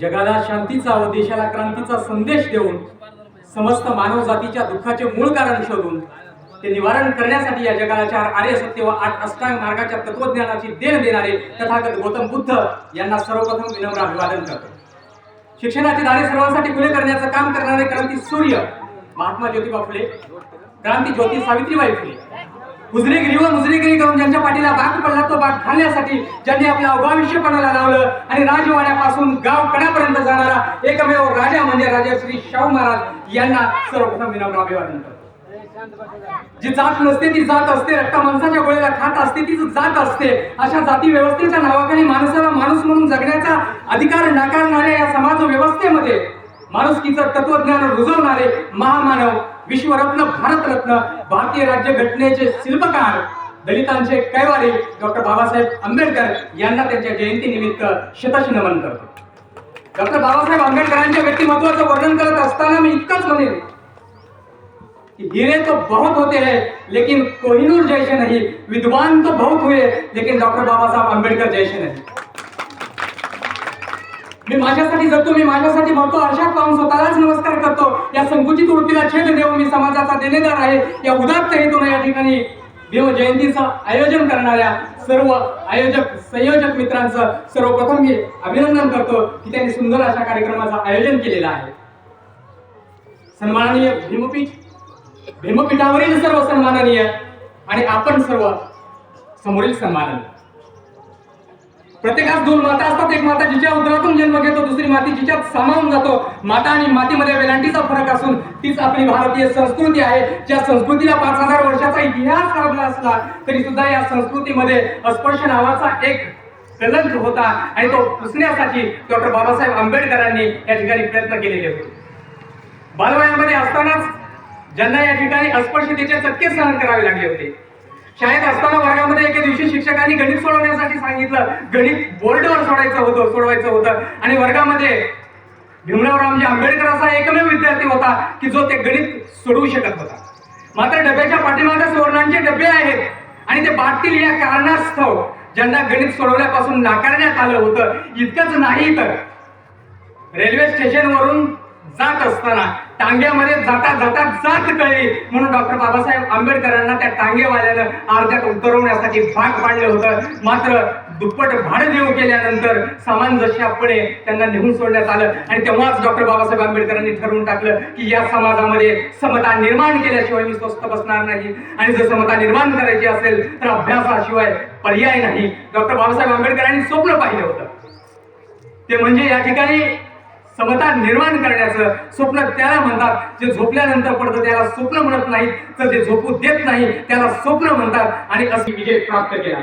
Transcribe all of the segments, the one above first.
जगाला शांतीचा व देशाला क्रांतीचा संदेश देऊन समस्त मानव जातीच्या दुःखाचे मूळ कारण शोधून ते निवारण करण्यासाठी या जगाला चार आर्य सत्य व आठ अष्टांग मार्गाच्या तत्वज्ञानाची देण देणारे तथागत गौतम बुद्ध यांना सर्वप्रथम विनम्र अभिवादन करतो. शिक्षणाचे दारे सर्वांसाठी खुले करण्याचं काम करणारे क्रांती सूर्य महात्मा ज्योतिबा फुले क्रांती ज्योती सावित्रीबाई फुले हुजरेगिरी व मुजरेगिरी करून ज्यांच्या पाठीला भाग पडला तो भाग खाण्यासाठी ज्यांनी आपलं अवघाविष्यपणाला लावलं आणि राजवाड्यापासून गाव कडापर्यंत जाणारा एकमेव राजा म्हणजे राजा श्री शाहू महाराज यांना सर्वप्रथम विनम्र अभिवादन करतो. जी जात नसते ती जात असते. रक्ता माणसाच्या गोळ्याला खात असते तीच जात असते. अशा जाती व्यवस्थेच्या नावाखाली माणसाला माणूस म्हणून जगण्याचा अधिकार नाकारणाऱ्या या समाज व्यवस्थेमध्ये माणुसकीचं तत्वज्ञान रुजवणारे महामानव विश्वरत्न भारतरत्न भारतीय राज्य घटनेचे शिल्पकार दलितांचे कैवारी डॉक्टर बाबासाहेब आंबेडकर यांना त्यांच्या जयंतीनिमित्त शतश नमन करतो. डॉक्टर बाबासाहेब आंबेडकरांच्या व्यक्तिमत्वाचं वर्णन करत असताना मी इतकंच म्हणेन हिरे तो बहुत होते हैं लेकिन कोहिनूर जैसे नहीं विद्वान तो बहुत हुए लेकिन डॉक्टर बाबा साहब आंबेडकर जैसे नहीं. मी माझ्यासाठी जगतो मी माझ्यासाठी मरतो अशा पाहून स्वतःलाच नमस्कार करतो. या संकुचित वृत्तीला छेद देऊन मी समाजाचा देणेदार आहे. या उदात्त हेतून या ठिकाणी देव जयंतीचं आयोजन करणाऱ्या सर्व आयोजक संयोजक मित्रांचं सर्वप्रथम मी अभिनंदन करतो की त्यांनी सुंदर अशा कार्यक्रमाचं आयोजन केलेलं आहे. सन्माननीय भीमपीठ भीमपीठावरील सर्व सन्माननीय आणि आपण सर्व समोरील सन्माननीय. प्रत्येकास दोन माता असतात. एक माता जिच्या उदरातून जन्म घेतो दुसरी माती जिच्यात सामावून जातो. माता आणि मातीमध्ये वेलांटीचा फरक असून तीच आपली भारतीय संस्कृती आहे. ज्या संस्कृतीला पाच हजार वर्षाचा इतिहास लाभला असला तरी सुद्धा या संस्कृतीमध्ये अस्पृश्य नावाचा एक कलंक होता आणि तो पुसण्यासाठी डॉक्टर बाबासाहेब आंबेडकरांनी या ठिकाणी प्रयत्न केलेले होते. बालवयामध्ये असतानाच ज्यांना या ठिकाणी अस्पृश्यतेचे चटके सहन करावे लागले होते शाळेत असताना वर्गामध्ये एके दिवशी शिक्षकांनी गणित सोडवण्यासाठी सांगितलं. गणित बोर्डवर सोडायचं होतं सोडवायचं होतं. आणि वर्गामध्ये भीमराव रामजी आंबेडकर असा एकमेव विद्यार्थी होता की जो ते गणित सोडवू शकत होता. मात्र डब्याच्या पाठीमागे सुवर्णांचे डबे आहेत आणि ते बाटतील या कारणास्तव ज्यांना गणित सोडवण्यापासून नाकारण्यात आलं होतं इतकंच नाही तर रेल्वे स्टेशनवरून जात असताना टांग्यामध्ये जाता जाता जात कळली. म्हणून डॉक्टर बाबासाहेब आंबेडकरांना त्या टांगेवाल्यानं अर्ध्यात उतरवण्यासाठी भाग पाडलं होतं. मात्र दुप्पट भाडं देऊ केल्यानंतर सामंजस्यपणे त्यांना निघून सोडण्यात आलं. आणि तेव्हाच डॉक्टर बाबासाहेब आंबेडकरांनी ठरवून टाकलं की या समाजामध्ये समता निर्माण केल्याशिवाय मी स्वस्थ बसणार नाही. आणि जर समता निर्माण करायची असेल तर अभ्यासाशिवाय पर्याय नाही. डॉक्टर बाबासाहेब आंबेडकरांनी स्वप्न पाहिलं होतं. ते म्हणजे या ठिकाणी समता निर्माण करण्याचं स्वप्न त्याला म्हणतात. जे झोपल्यानंतर पडतं त्याला स्वप्न म्हणत नाहीत. तर जे झोपू देत नाही त्याला स्वप्न म्हणतात. आणि असे विजय प्राप्त केला.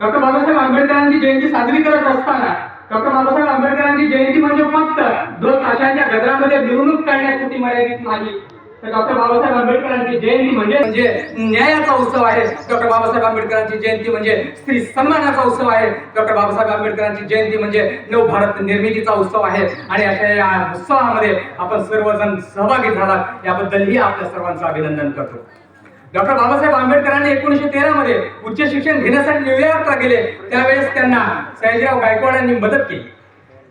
डॉक्टर बाबासाहेब आंबेडकरांची जयंती साजरी करत असताना डॉक्टर बाबासाहेब आंबेडकरांची जयंती म्हणजे फक्त दोन ताशांच्या गजरामध्ये मिरवणूक करण्यासाठी मर्यादित नाही. तर डॉक्टर बाबासाहेब आंबेडकरांची जयंती म्हणजे म्हणजे न्यायाचा उत्सव आहे. डॉक्टर बाबासाहेब आंबेडकरांची जयंती म्हणजे स्त्री सन्मानाचा उत्सव आहे. डॉक्टर बाबासाहेब आंबेडकरांची जयंती म्हणजे नव भारत निर्मितीचा उत्सव आहे. आणि अशा या उत्सवामध्ये आपण सर्वजण सहभागी झाला याबद्दलही आपल्या सर्वांचं अभिनंदन करतो. डॉक्टर बाबासाहेब आंबेडकरांनी एकोणीसशे तेरा मध्ये उच्च शिक्षण घेण्यासाठी न्यूयॉर्कला गेले. त्यावेळेस त्यांना सयाजीराव गायकवाडांनी मदत केली.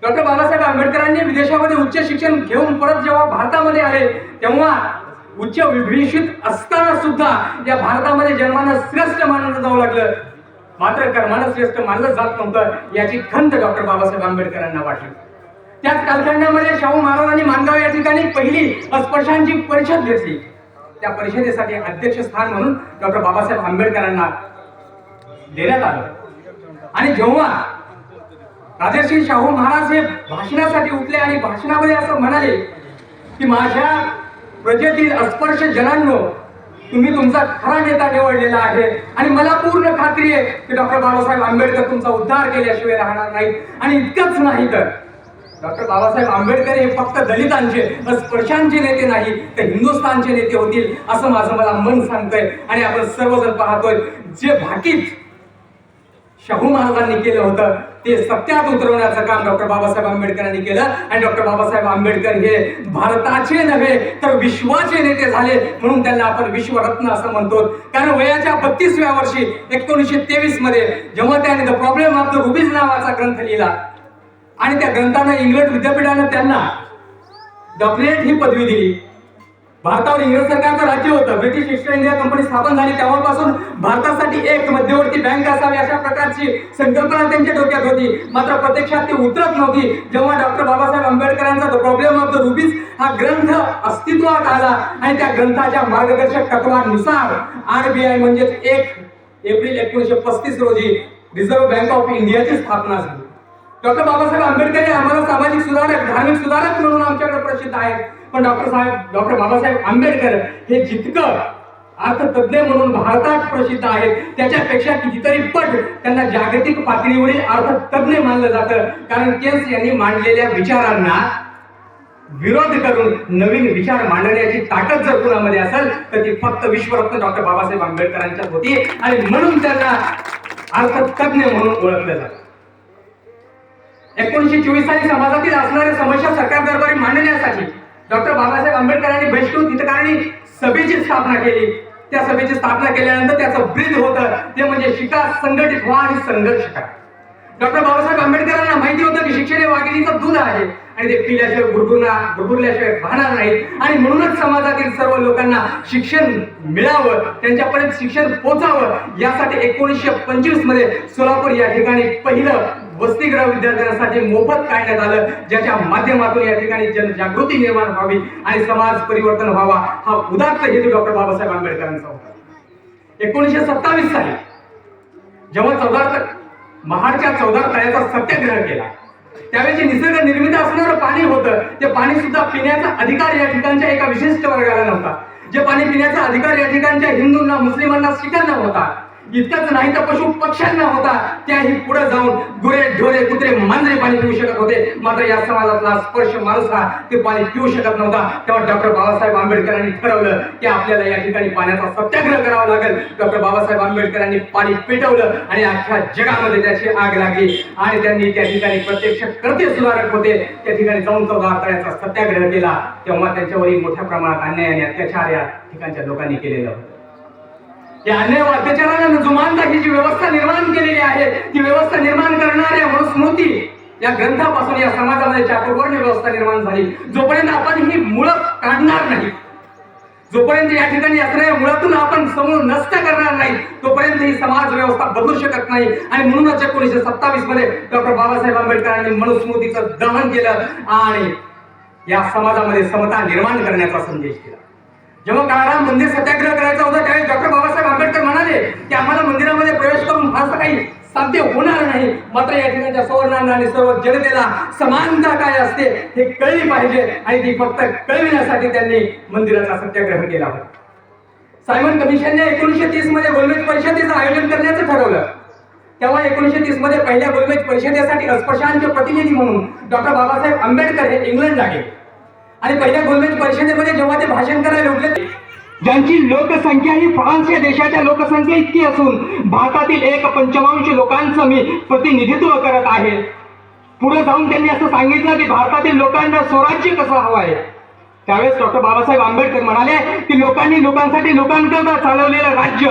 डॉक्टर बाबासाहेब आंबेडकरांनी विदेशामध्ये उच्च शिक्षण घेऊन परत जेव्हा भारतामध्ये आले तेव्हा उच्च विभीषित असताना सुद्धा या भारतामध्ये जन्मानं श्रेष्ठ मानलं जाऊ लागलं. मात्र कर्मानं श्रेष्ठ मानलं जात नव्हतं याची खंत डॉक्टर बाबासाहेब आंबेडकरांना वाटली. त्याच कालखंडामध्ये शाहू महाराजांनी मानगाव या ठिकाणी पहिली अस्पृश्यांची परिषद घेतली. त्या परिषदेसाठी अध्यक्षस्थान म्हणून डॉक्टर बाबासाहेब आंबेडकरांना देण्यात आलं. आणि जेव्हा राजर्षी शाहू महाराज हे भाषणासाठी उठले आणि भाषणामध्ये असं म्हणाले की माझ्या प्रजेतील अस्पर्श जनांनो तुम्ही तुमचा खरा नेता निवडलेला आहे. आणि मला पूर्ण खात्री आहे की डॉक्टर बाबासाहेब आंबेडकर तुमचा उद्धार केल्याशिवाय राहणार नाही आणि इतकंच नाही तर डॉक्टर बाबासाहेब आंबेडकर हे फक्त दलितांचे स्पर्शांचे नेते नाही तर हिंदुस्थानचे नेते होतील असं माझं मला मन सांगतंय. आणि आपण सर्वजण पाहतोय जे भाकीत शाहू महाराजांनी केलं होतं. ते सत्यात उतरवण्याचं काम डॉक्टर बाबासाहेब आंबेडकरांनी केलं. आणि डॉक्टर बाबासाहेब आंबेडकर हे भारताचे नव्हे तर विश्वाचे नेते झाले म्हणून त्यांना आपण विश्वरत्न असं म्हणतो. कारण वयाच्या बत्तीसव्या वर्षी एकोणीसशे तेवीसमध्ये जेव्हा त्याने the problem of the rupees नावाचा ग्रंथ लिहिला आणि त्या ग्रंथानं इंग्लंड विद्यापीठानं त्यांना डॉक्टरेट ही पदवी दिली. भारतावर इंग्रज सरकारचं राज्य होतं. ब्रिटिश ईस्ट इंडिया कंपनी स्थापन झाली. तेव्हापासून भारतासाठी एक मध्यवर्ती बँक असावी अशा प्रकारची संकल्पना त्यांच्या डोक्यात होती. मात्र प्रत्यक्षात ती उतरत नव्हती. जेव्हा डॉक्टर बाबासाहेब आंबेडकरांचा the problem of the rupees हा ग्रंथ अस्तित्वात आला आणि त्या ग्रंथाच्या मार्गदर्शक तत्वानुसार आरबीआय म्हणजेच एक एप्रिल एकोणीसशे पस्तीस रोजी रिझर्व्ह बँक ऑफ इंडियाची स्थापना झाली. डॉक्टर बाबासाहेब आंबेडकर हे आम्हाला सामाजिक सुधारक धार्मिक सुधारक म्हणून आमच्याकडे प्रसिद्ध आहेत. पण डॉक्टर साहेब डॉक्टर बाबासाहेब आंबेडकर हे जितकं अर्थतज्ञ म्हणून भारतात प्रसिद्ध आहेत त्याच्यापेक्षा कितीतरी पट त्यांना जागतिक पातळीवरील अर्थतज्ञ मानलं जातं. कारण केन्स यांनी मांडलेल्या विचारांना विरोध करून नवीन विचार मांडण्याची ताकद जर कुणामध्ये असेल तर ती फक्त विश्वरत्न डॉक्टर बाबासाहेब आंबेडकरांच्या होती. आणि म्हणून त्यांना अर्थतज्ञ म्हणून ओळखलं जातं. एकोणीसशे चोवीस साली समाजातील असणाऱ्या समस्या सरकार दरबारी मांडण्यासाठी डॉक्टर बाबासाहेब आंबेडकरांनी बहिष्कृत हितकारणी सभेची स्थापना केली. त्या सभेची स्थापना केल्यानंतर त्याचं ब्रीद होतं. ते म्हणजे शिका संघटित व्हा आणि संघर्ष करा. डॉक्टर बाबासाहेब आंबेडकरांना माहिती होतं की शिक्षण हे वाघिणीचं दूध आहे आणि ते पिल्याशिवाय गुरगुरणार गुरगुरल्याशिवाय राहणार नाही आणि म्हणूनच समाजातील सर्व लोकांना शिक्षण मिळावं त्यांच्यापर्यंत शिक्षण पोचावं यासाठी एकोणीसशे पंचवीसमध्ये सोलापूर या ठिकाणी पहिलं वसतिगृह विद्यार्थ्यांसाठी मोफत काढण्यात आलं. ज्याच्या माध्यमातून या ठिकाणी जनजागृती निर्माण व्हावी आणि समाज परिवर्तन व्हावा हा उदात्त हेतू डॉक्टर बाबासाहेब आंबेडकरांचा होता. एकोणीसशे सत्तावीस साली जेव्हा चौदा महाडच्या चौदा तळ्याचा सत्याग्रह केला त्यावेळी जे निसर्ग निर्मित असणारं पाणी होतं ते पाणी सुद्धा पिण्याचा अधिकार या ठिकाणच्या एका विशिष्ट वर्गाला नव्हता. जे पाणी पिण्याचा अधिकार या ठिकाणच्या हिंदूंना मुस्लिमांना शिखांना होता इतकंच नाही तर पशु पक्ष्यांना होता. त्याही पुढे जाऊन गुरे ढोरे कुत्रे मांजरे पाणी पिऊ शकत होते. मात्र या समाजातला स्पर्श माणूस हा ते पाणी पिऊ शकत नव्हता. तेव्हा डॉक्टर बाबासाहेब आंबेडकरांनी ठरवलं की आपल्याला या ठिकाणी पाण्याचा सत्याग्रह करावा लागेल. डॉक्टर बाबासाहेब आंबेडकरांनी पाणी पेटवलं आणि अख्ख्या जगामध्ये त्याची आग लागली. आणि त्यांनी त्या ठिकाणी प्रत्यक्ष कर्ते सुधारक होते. त्या ठिकाणी जाऊन चौदा तळ्याचा सत्याग्रह केला. तेव्हा त्यांच्यावरही मोठ्या प्रमाणात अन्याय आणि अत्याचार या ठिकाणच्या लोकांनी केलेलं. होतं या अन्याय व अत्याचाराला जुमानता ही जी व्यवस्था निर्माण केलेली आहे ती व्यवस्था निर्माण करणाऱ्या मनुस्मृती या ग्रंथापासून या समाजामध्ये चातुर्वर्ण व्यवस्था निर्माण झाली. जोपर्यंत आपण ही मुळं काढणार नाही जोपर्यंत या ठिकाणी असणाऱ्या मुळातून आपण समूळ नष्ट करणार नाही तोपर्यंत ही समाज व्यवस्था बदलू शकत नाही. आणि म्हणूनच एकोणीसशे सत्तावीसमध्ये डॉक्टर बाबासाहेब आंबेडकरांनी मनुस्मृतीचं दहन केलं आणि या समाजामध्ये समता निर्माण करण्याचा संदेश दिला. जेव्हा काळाराम मंदिर सत्याग्रह करायचा होता त्यावेळी डॉक्टर बाबासाहेब आंबेडकर म्हणाले की आम्हाला मंदिरामध्ये प्रवेश करून फारसं काही साध्य होणार नाही. मात्र या ठिकाणच्या सवर्णांना आणि सर्व जनतेला समानता काय असते हे कळली पाहिजे. आणि ती फक्त कळविण्यासाठी त्यांनी मंदिराचा सत्याग्रह केला होता. सायमन कमिशनने एकोणीशे तीसमध्ये गोलमेज परिषदेचं आयोजन करण्याचं ठरवलं. तेव्हा एकोणीशे तीसमध्ये पहिल्या गोलमेज परिषदेसाठी अस्पृश्यांचे प्रतिनिधी म्हणून डॉक्टर बाबासाहेब आंबेडकर हे इंग्लंडला गेले. आणि पहिल्या गोलमेज परिषदेमध्ये जेव्हा ते भाषण करायला उठले ज्यांची लोकसंख्या ही फ्रान्स या देशाच्या लोकसंख्या इतकी असून भारतातील एक पंचमांश लोकांचं मी प्रतिनिधित्व करत आहे. पुढे जाऊन त्यांनी असं सांगितलं की भारतातील लोकांना स्वराज्य कसं हवं आहे? त्यावेळेस डॉक्टर बाबासाहेब आंबेडकर म्हणाले की लोकांनी लोकांसाठी लोकांकरता चालवलेलं राज्य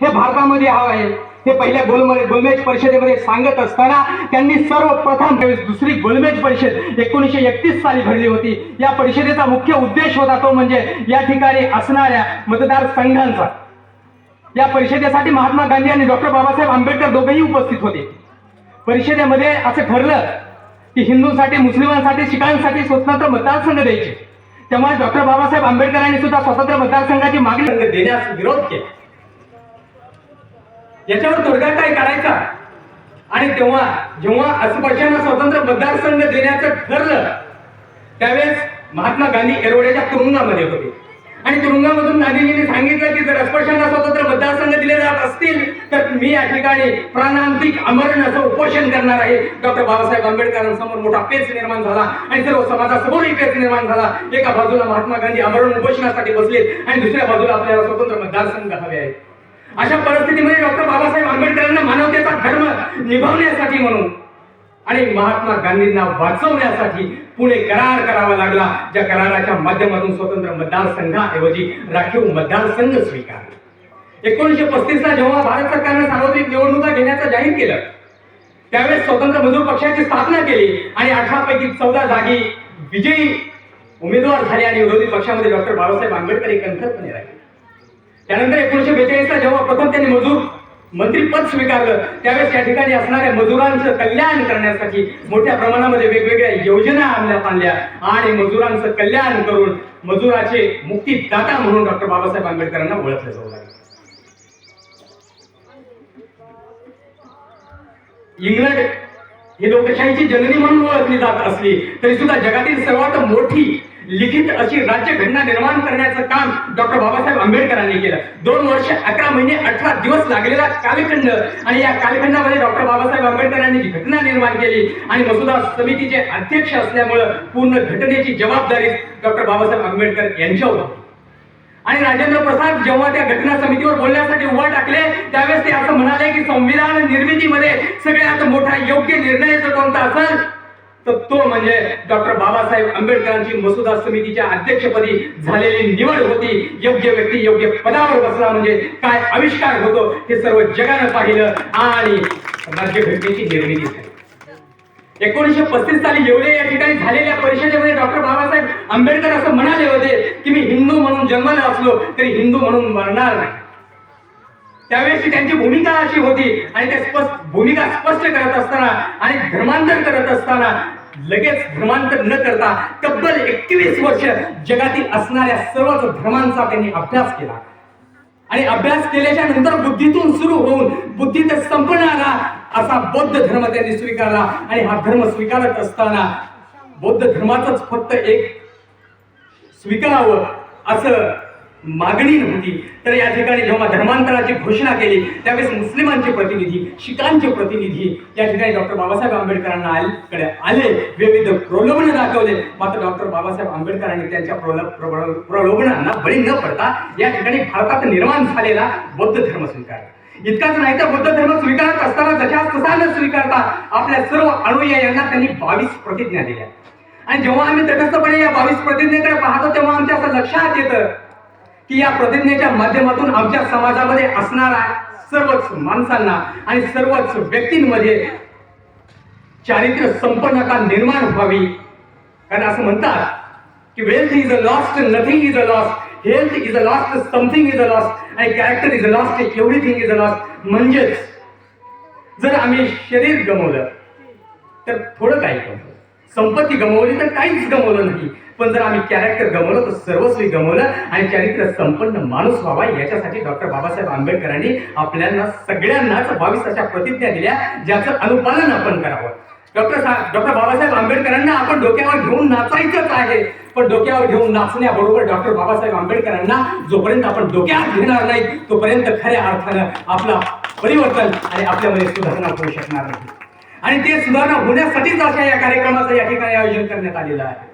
हे भारतामध्ये हवं आहे. हे पहिल्या गोलमेज गोलमेज परिषदेमध्ये सांगत असताना त्यांनी सर्वप्रथम दुसरी गोलमेज परिषद एकोणीसशे एकतीस साली भरली होती. या परिषदेचा मुख्य उद्देश होता तो म्हणजे या ठिकाणी असणाऱ्या मतदारसंघांचा. या परिषदेसाठी महात्मा गांधी आणि डॉक्टर बाबासाहेब आंबेडकर दोघेही उपस्थित होते. परिषदेमध्ये असं ठरलं की हिंदूंसाठी मुस्लिमांसाठी शिखांसाठी स्वतंत्र मतदारसंघ द्यायचे. तेव्हा डॉक्टर बाबासाहेब आंबेडकरांनी सुद्धा स्वतंत्र मतदारसंघाची मागणी देण्यास विरोध केला. याच्यावर तोडगा काय काढायचा? आणि तेव्हा जेव्हा अस्पृश्यांना स्वतंत्र मतदारसंघ देण्याचं ठरलं त्यावेळेस महात्मा गांधी एरोड्याच्या तुरुंगामध्ये होते. आणि तुरुंगामधून गांधीजींनी सांगितलं की जर अस्पृश्यांना स्वतंत्र मतदारसंघ दिले जात असतील तर मी या ठिकाणी प्राणांतिक अमरण असं उपोषण करणार आहे. डॉक्टर बाबासाहेब आंबेडकरांसमोर मोठा पेच निर्माण झाला आणि सर्व समाजासमोरही पेच निर्माण झाला. एका बाजूला महात्मा गांधी अमरण उपोषणासाठी बसले आणि दुसऱ्या बाजूला आपल्याला स्वतंत्र मतदारसंघ हवे आहेत. अशा परिस्थितीमध्ये डॉक्टर बाबासाहेब आंबेडकरांना मानवतेचा धर्म निभावण्यासाठी म्हणून आणि महात्मा गांधींना वाचवण्यासाठी पुणे करार करावा लागला ज्या कराराच्या माध्यमातून स्वतंत्र मतदारसंघाऐवजी राखीव मतदारसंघ स्वीकारला. एकोणीसशे पस्तीस ला जेव्हा भारत सरकारनं सार्वत्रिक निवडणुका घेण्याचं जाहीर केलं त्यावेळेस स्वतंत्र मजूर पक्षाची स्थापना केली आणि अठरा पैकी चौदा जागी विजयी उमेदवार झाले आणि विरोधी पक्षामध्ये डॉक्टर बाबासाहेब आंबेडकर एक राहिले. त्यानंतर एकोणीशे बेचाळीसला जेव्हा प्रथम त्यांनी मजूर मंत्रीपद स्वीकारलं त्यावेळेस या ठिकाणी असणाऱ्या मजुरांचं कल्याण करण्यासाठी मोठ्या प्रमाणामध्ये वेगवेगळ्या योजना आणण्यात आणल्या आणि मजुरांचं कल्याण करून मजुराचे मुक्तीदाता म्हणून डॉक्टर बाबासाहेब आंबेडकरांना ओळखलं जाऊ लागले. इंग्लंड ही लोकशाहीची जननी म्हणून ओळखली जात असली तरी सुद्धा जगातील सर्वात मोठी लिखित अशी राज्यघटना निर्माण करण्याचं काम डॉक्टर बाबासाहेब आंबेडकरांनी केलं. दोन वर्ष अकरा महिने अठरा दिवस लागलेला कालखंड आणि या कालखंडामध्ये डॉक्टर बाबासाहेब आंबेडकरांनी जी घटना निर्माण केली आणि मसुदा समितीचे अध्यक्ष असल्यामुळं पूर्ण घटनेची जबाबदारी डॉक्टर बाबासाहेब आंबेडकर यांच्यावर आणि राजेंद्र प्रसाद जेव्हा त्या घटना समितीवर बोलण्यासाठी उभा टाकले त्यावेळेस ते असं म्हणाले की संविधान निर्मितीमध्ये सगळ्यात मोठा योग्य निर्णय जर कोणता असेल तर तो म्हणजे डॉक्टर बाबासाहेब आंबेडकरांची मसुदा समितीच्या अध्यक्षपदी झालेली निवड होती. योग्य व्यक्ती योग्य पदावर बसला म्हणजे काय आविष्कार होतो हे सर्व जगानं पाहिलं आणि राज्यघटनेची निर्मिती झाली. एकोणीशे पस्तीस साली येवले या ठिकाणी झालेल्या परिषदेमध्ये डॉक्टर बाबासाहेब आंबेडकर असं म्हणाले होते की मी हिंदू म्हणून जन्मला असलो तरी हिंदू म्हणून मरणार नाही. त्यावेळेस त्यांची भूमिका अशी होती आणि ते स्पष्ट भूमिका स्पष्ट करत असताना आणि धर्मांतर करत असताना लगेच धर्मांतर न करता तब्बल एकवीस वर्ष जगातील असणाऱ्या सर्वच धर्मांचा त्यांनी अभ्यास केला. आणि अभ्यास केल्याच्यानंतर बुद्धीतून सुरू होऊन बुद्धीत संपणारा असा बौद्ध धर्म त्यांनी स्वीकारला. आणि हा धर्म स्वीकारत असताना बौद्ध धर्माचंच फक्त एक स्वीकारावं असं मागणी नव्हती. तर या ठिकाणी जेव्हा धर्मांतराची घोषणा केली त्यावेळेस मुस्लिमांचे प्रतिनिधी शिखांचे प्रतिनिधी या ठिकाणी डॉक्टर बाबासाहेब आंबेडकरांना आल- कडे आले विविध प्रलोभन दाखवले. मात्र डॉक्टर बाबासाहेब आंबेडकरांनी त्यांच्या प्रलोभनांना बळी न पडता या ठिकाणी भारतात निर्माण झालेला बौद्ध धर्म स्वीकारला. इतकाच नाही तर बौद्ध धर्म स्वीकारत असताना जशा तसा न स्वीकारता आपल्या सर्व अनुयायांना त्यांनी बावीस प्रतिज्ञा दिल्या. आणि जेव्हा आम्ही तटस्थपणे या बावीस प्रतिज्ञेकडे पाहतो तेव्हा आमच्या असं लक्षात येतं की या प्रतिज्ञेच्या माध्यमातून आमच्या समाजामध्ये असणाऱ्या सर्वच माणसांना आणि सर्वच व्यक्तींमध्ये चारित्र्य संपन्नता निर्माण व्हावी? कारण असं म्हणतात की wealth is a lost nothing is a lost health is a lost something is a lost आणि character is a lost everything is a lost म्हणजेच जर आम्ही शरीर गमवलं तर थोडं काही गमवलं संपत्ती गमवली तर काहीच गमवलं नाही. पण जर आम्ही कॅरेक्टर गमवलं तर सर्वस्वी गमवलं आणि चरित्र संपन्न माणूस व्हावा याच्यासाठी डॉक्टर बाबासाहेब आंबेडकरांनी आपल्याला सगळ्यांनाच बावीस अशा प्रतिज्ञा दिल्या ज्याचं अनुपालन आपण करावं. डॉक्टर डॉक्टर बाबासाहेब आंबेडकरांना आपण डोक्यावर घेऊन नाचायचंच आहे. पण डोक्यावर घेऊन नाचण्याबरोबर डॉक्टर बाबासाहेब आंबेडकरांना जोपर्यंत आपण डोक्यात घेणार नाही तोपर्यंत खऱ्या अर्थानं आपला परिवर्तन आणि आपल्यामध्ये सुधारणा होऊ शकणार नाही. आणि ते सुधारणा होण्यासाठीच अशा या कार्यक्रमाचं या ठिकाणी आयोजन करण्यात आलेलं आहे.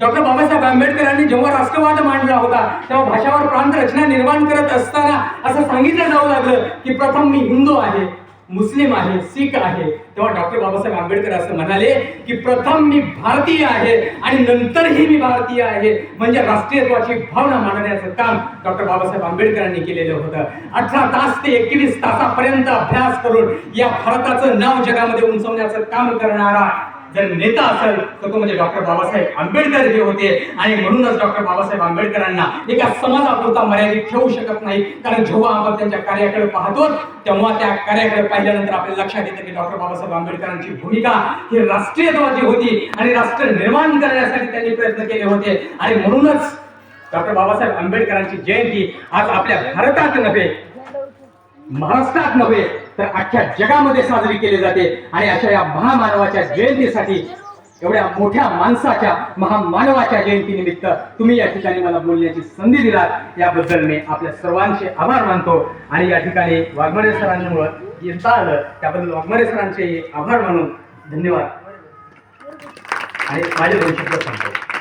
डॉक्टर बाबासाहेब आंबेडकरांनी जेव्हा राष्ट्रवाद मांडला होता तेव्हा भाषावर प्रांत रचना निर्माण करत असताना असं सांगितलं जाऊ लागलं की प्रथम मी हिंदू आहे. मुस्लिम आहे सिख आहे. तेव्हा डॉक्टर बाबासाहेब आंबेडकर असं म्हणाले की प्रथम मी भारतीय आहे आणि नंतरही मी भारतीय आहे. म्हणजे राष्ट्रीयत्वाची भावना मांडण्याचं काम डॉक्टर बाबासाहेब आंबेडकरांनी केलेलं होतं. अठरा तास ते एकवीस तासापर्यंत अभ्यास करून या भारताचं नाव जगामध्ये उंचवण्याचं काम करणारा जर नेता असेल तर तो म्हणजे डॉक्टर बाबासाहेब आंबेडकर जे होते. आणि म्हणूनच डॉक्टर बाबासाहेब आंबेडकरांना एका समाजापुरता मर्यादित ठेवू शकत नाही. कारण जेव्हा आपण त्यांच्या कार्याकडे पाहतो तेव्हा त्या कार्याकडे पाहिल्यानंतर आपल्या लक्षात येतं की डॉक्टर बाबासाहेब आंबेडकरांची भूमिका ही राष्ट्रीयत्वाची होती आणि राष्ट्र निर्माण करण्यासाठी त्यांनी प्रयत्न केले होते. आणि म्हणूनच डॉक्टर बाबासाहेब आंबेडकरांची जयंती आज आपल्या भारतात नव्हे महाराष्ट्रात नव्हे तर अख्ख्या जगामध्ये साजरी केली जाते आणि अशा या महामानवाच्या जयंतीसाठी एवढ्या मोठ्या माणसाच्या महामानवाच्या जयंतीनिमित्त तुम्ही या ठिकाणी मला बोलण्याची संधी दिलात. याबद्दल मी आपल्या सर्वांचे आभार मानतो. आणि या ठिकाणी वाघमरे सरांमुळे येता आलं. त्याबद्दल वाघमरे सरांचे आभार मानून धन्यवाद. आणि माझे दोन सांगतो